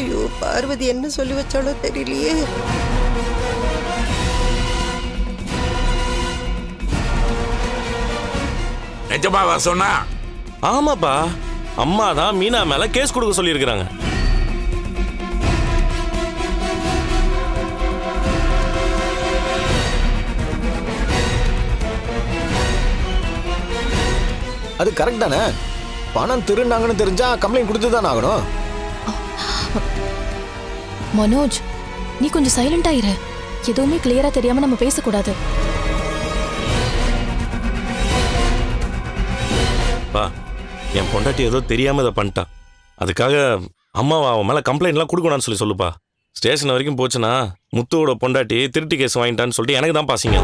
ஐயோ பார்வதி என்ன சொல்லி வச்சாலோ தெரியலையே. நிஜமாவா சொன்னா? ஆமாப்பா அம்மா தான் மீனா மேல கேஸ் கொடுக்க சொல்லியிருக்கிறாங்க. அது கரெக்ட் தானே? பணம் திருநாங்கன்னு தெரிஞ்சா கம்ப்ளைண்ட் கொடுத்து தானே ஆகணும்? மனோஜ் நீ கொஞ்சம் சைலண்டா இரு. எதுவுமே கிளியரா தெரியாம நம்ம பேசக்கூடாது. பா என் பொண்டாட்டி ஏதோ தெரியாம இதை பண்ணிட்டா. அதுக்காக அம்மாவை அவன் மேல கம்ப்ளைண்ட்லாம் கொடுக்கணும்னு சொல்லி சொல்லுப்பா. ஸ்டேஷன் வரைக்கும் போச்சுன்னா முத்துவோட பொண்டாட்டி திருட்டு கேஸ் வாங்கிட்டான்னு சொல்லிட்டு எனக்கு தான் பாசிங்க.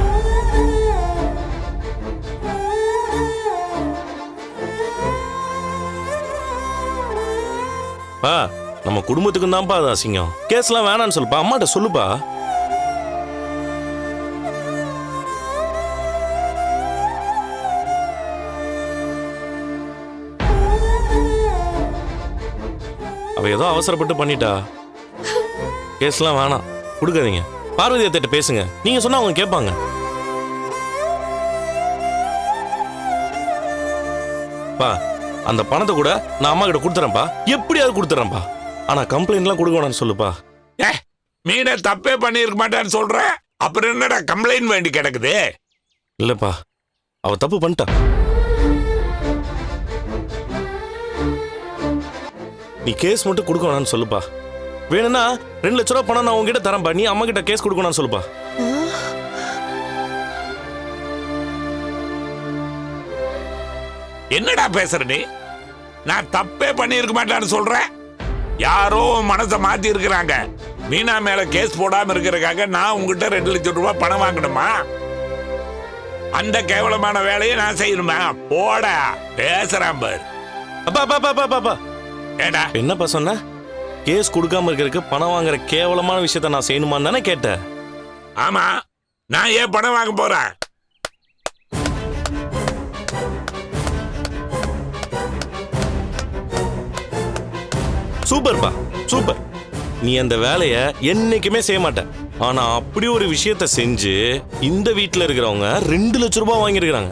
பா நம்ம குடும்பத்துக்கும் தான்ப்பா அது அசிங்கம். கேஸ்லாம் வேணான்னு சொல்லுப்பா அம்மாட்ட சொல்லுப்பா. அவ ஏதோ அவசரப்பட்டு பண்ணிட்டா. கேஸ்லாம் வேணாம் கொடுக்காதீங்க. பார்வதி அத்தைட்ட பேசுங்க. நீங்க சொன்னா அவங்க கேட்பாங்க. பா அந்த பணத்தை கூட நான் அம்மா கிட்ட கொடுத்துறேன்ப்பா. எப்படியாவது கொடுத்துறேன்ப்பா. ஆனா கம்ப்ளைண்ட்லாம் கொடுக்க வேணாம்னு சொல்லுப்பா. ஏ மீனை தப்பே பண்ணியிருக்க மாட்டான்னு சொல்ற? அப்புறம் என்னடா கம்ப்ளைண்ட் வேண்டி கிடக்குது? இல்லப்பா அவ தப்பு பண்ணிட்டா. நீ கேஸ் மட்டும் கொடுக்க வேணாம்னு சொல்லுப்பா. வேணும்னா ரெண்டு லட்ச ரூபா பணம் நான் உங்ககிட்ட தரேன்ப்பா நீ அம்மா கிட்ட கேஸ் கொடுக்கணும்னு சொல்லுப்பா. என்னடா பேசுற நீ? நான் தப்பே பண்ணியிருக்க மாட்டான்னு சொல்றேன் யாரோ மனசை மாத்தி இருக்கிறாங்க மீனா மேல கேஸ் போடாம இருக்கிறதுக்காக நான் உங்ககிட்ட ரெண்டு லட்சம் ரூபாய் பணம் வாங்கணுமா? அந்த கேவலமான வேலையை நான் செய்யணுமா? போடா பேசுறான் பார். அப்பா, அப்பா அப்பா அப்பா ஏடா என்னப்பா சொன்ன? கேஸ் கொடுக்காம இருக்கிறதுக்கு பணம் வாங்குற கேவலமான விஷயத்த நான் செய்யணுமான்னு தானே கேட்டேன். ஆமா நான் ஏன் பணம் வாங்க போறேன்? சூப்பர்ப்பா சூப்பர். நீ அந்த வேலையை என்னைக்குமே செய்ய மாட்ட. ஆனா அப்படி ஒரு விஷயத்த செஞ்சு இந்த வீட்டில் இருக்கிறவங்க ரெண்டு லட்ச ரூபாய் வாங்கியிருக்கிறாங்க.